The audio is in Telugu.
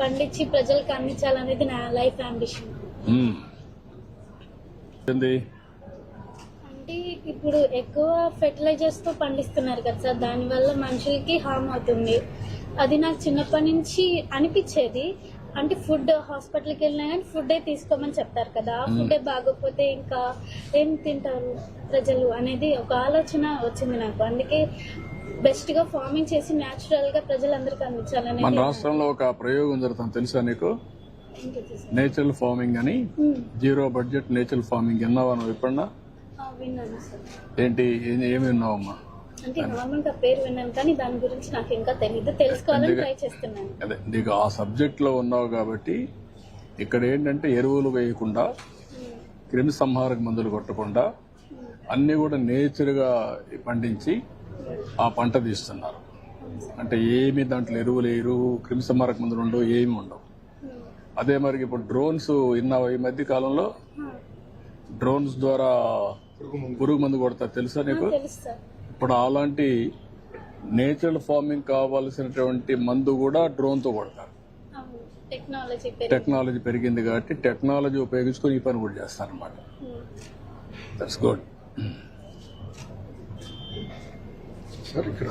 పండించి ప్రజలకు అందించాలనేది నా లైఫ్ అంబిషన్ అంటే ఇప్పుడు ఎక్కువ ఫెర్టిలైజర్స్తో పండిస్తున్నారు కదా సార్ దానివల్ల మనుషులకి హామ్ అవుతుంది. అది నాకు చిన్నప్పటి నుంచి అనిపించేది. అంటే ఫుడ్ హాస్పిటల్కి వెళ్ళినా కానీ ఫుడ్ తీసుకోమని చెప్తారు కదా ఆ ఫుడ్ బాగోకపోతే ఇంకా ఏం తింటారు ప్రజలు అనేది ఒక ఆలోచన వచ్చింది నాకు. అందుకే బెస్ట్గా ఫార్మింగ్ చేసి న్యాచురల్గా ప్రజలందరికీ మన అందించాలనేది రాష్ట్రంలో ఒక ప్రయోగం జరుగుతుంది తెలుసా నీకు? నేచురల్ ఫార్మింగ్ అని. జీరో బడ్జెట్ నేచురల్ ఫార్మింగ్ విన్నావా నువ్వు సార్. ఏంటి ఏమి విన్నావమ్మా? అంటే నార్మల్గా పేరు విన్నాను కానీ దాని గురించి నాకు ఇంకా తెలియదు తెలుసుకోవాలని ఎందుకు? ట్రై చేస్తున్నాను. అదే నీకు ఆ సబ్జెక్ట్లో ఉన్నావు కాబట్టి ఇక్కడ ఏంటంటే ఎరువులు వేయకుండా ఉమ్, క్రిమి సంహారక మందులు కొట్టకుండా అన్ని కూడా నేచర్గా పండించి ఆ పంట తీస్తున్నారు. అంటే ఏమి దాంట్లో ఎరువులు వేయరు క్రిమి సంహారక మందులు ఉండవు ఏమి ఉండవు. అదే మరి ఇప్పుడు డ్రోన్స్ విన్నావా ఈ మధ్య కాలంలో డ్రోన్స్ ద్వారా పురుగు మందు కొడతారు. తెలుసా నీకు? ఇప్పుడు అలాంటి నేచురల్ ఫార్మింగ్ కావాల్సినటువంటి మందు కూడా డ్రోన్తో కొడతారు టెక్నాలజీ పెరిగి టెక్నాలజీ పెరిగింది కాబట్టి టెక్నాలజీ ఉపయోగించుకొని ఈ పని కూడా చేస్తారనమాట ఉమ్. దట్స్ గుడ్ సార్ ఇక్కడ.